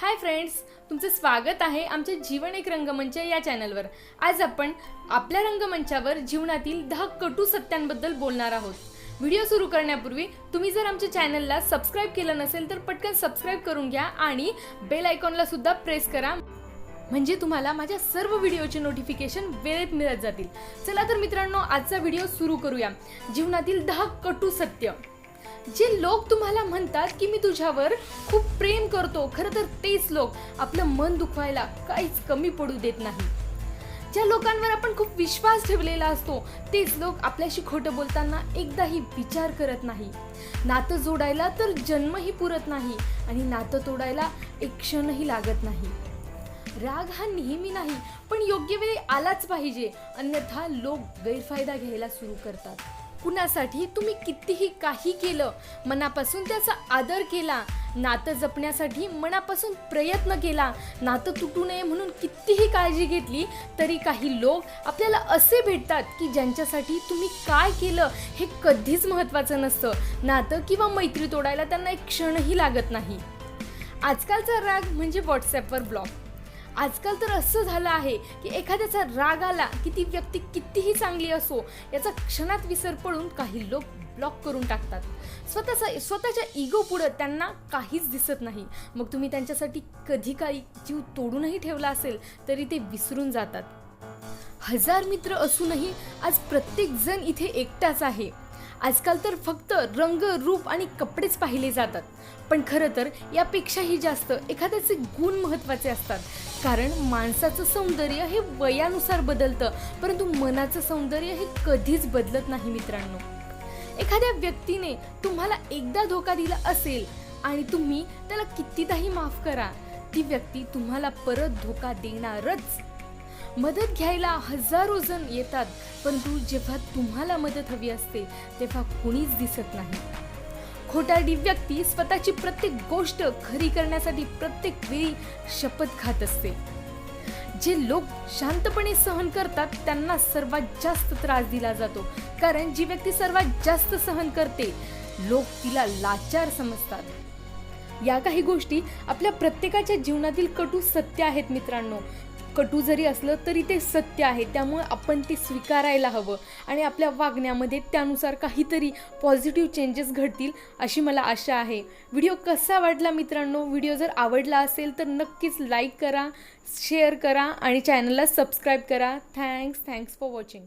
Hi friends तुमचं स्वागत आहे आमच्या जीवन एक रंगमंच या चॅनलवर. आज आपण आपल्या रंगमंचावर जीवनातील दहा कटू सत्यांबद्दल बोलणार आहोत. व्हिडिओ सुरू करण्यापूर्वी तुम्ही जर आमच्या चॅनलला सबस्क्राईब केलं नसेल तर पटकन सबस्क्राईब करून घ्या आणि बेल आयकॉनला सुद्धा प्रेस करा. म्हणजे तुम्हाला माझ्या सर्व व्हिडिओचे नोटिफिकेशन वेळेत मिळत जातील. चला तर मित्रांनो आजचा व्हिडिओ सुरू करूया. जीवनातील दहा कटू सत्य. जे लोक तुम्हाला म्हणतात की मी तुझ्यावर खूप प्रेम करतो खरं तर तेच लोक आपलं मन दुखवायला काहीच कमी पडू देत नाही. ज्या लोकांवर आपण खूप विश्वास ठेवलेला असतो तेच लोक आपल्याशी खोटं बोलताना एकदाही विचार करत नाही. नातं जोडायला तर जन्मही पुरत नाही आणि नातं तोडायला एक क्षणही लागत नाही. राग हा नेहमी नाही पण योग्य वेळी आलाच पाहिजे. अन्यथा लोक गैरफायदा घ्यायला सुरू करतात. कुणासाठी तुम्ही कितीही काही केलं मनापासून त्याचा आदर केला नातं जपण्यासाठी मनापासून प्रयत्न केला नातं तुटू नये म्हणून कितीही काळजी घेतली तरी काही लोक आपल्याला असे भेटतात की ज्यांच्यासाठी तुम्ही काय केलं हे कधीच महत्त्वाचं नसतं. नातं किंवा मैत्री तोडायला त्यांना एक क्षणही लागत नाही. आजकालचा राग म्हणजे व्हॉट्सॲपवर ब्लॉग आजकाल तर असं झालं आहे की एखाद्याचा राग आला की ती व्यक्ती कितीही चांगली असो याचा क्षणात विसर पडून काही लोक ब्लॉक करून टाकतात. स्वतःचा स्वतःच्या इगो पुढं त्यांना काहीच दिसत नाही. मग तुम्ही त्यांच्यासाठी कधी काही जीव तोडूनही ठेवला असेल तरी ते विसरून जातात. हजार मित्र असूनही आज प्रत्येक जण इथे एकटाच आहे. आजकाल तर फक्त रंग रूप आणि कपडेच पाहिले जातात. पण खरं तर यापेक्षाही जास्त एखाद्याचे गुण महत्त्वाचे असतात. कारण माणसाचं सौंदर्य हे वयानुसार बदलतं परंतु मनाचं सौंदर्य हे कधीच बदलत नाही मित्रांनो. एखाद्या व्यक्तीने तुम्हाला एकदा धोका दिला असेल आणि तुम्ही त्याला कितीदाही माफ करा ती व्यक्ती तुम्हाला परत धोका देणारच. मदत घ्यायला हजारो जण येतात. परंतु जेव्हा तुम्हाला मदत हवी असते तेव्हा कुणीच दिसत नाही. खोटारडी व्यक्ती स्वतःची प्रत्येक गोष्ट खरी करण्यासाठी प्रत्येक वेळी शपथ खात असते. जे लोक शांतपणे सहन करतात त्यांना सर्वात जास्त त्रास दिला जातो. कारण जी व्यक्ती सर्वात जास्त सहन करते लोक तिला लाचार समजतात. या काही गोष्टी आपल्या प्रत्येकाच्या जीवनातील कटू सत्य आहेत मित्रांनो. कटू जरी असलं तरी ते सत्य आहे. त्यामुळे आपण ते स्वीकारायला हवं. आणि आपल्या वागण्यामध्ये त्यानुसार काहीतरी पॉझिटिव्ह चेंजेस घडतील अशी मला आशा आहे. व्हिडिओ कसा वाटला मित्रांनो? व्हिडिओ जर आवडला असेल तर नक्कीच लाईक करा शेअर करा आणि चॅनलला सबस्क्राईब करा. Thanks thanks for watching